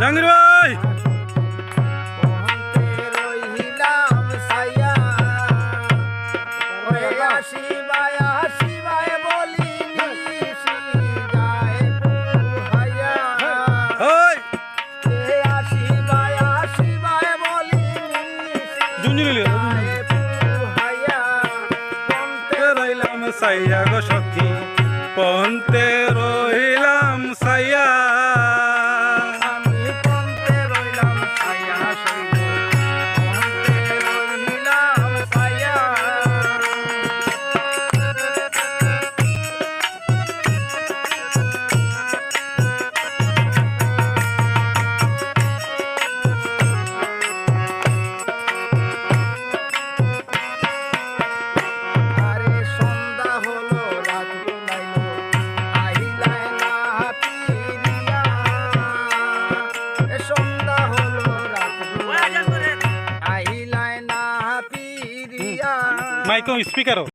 জাহাঙ্গীর ভাই। সাইয়া ওরে আসিবায় আসিবায় বলি বুলাইলো আহিলাই মাইকো স্পিকারও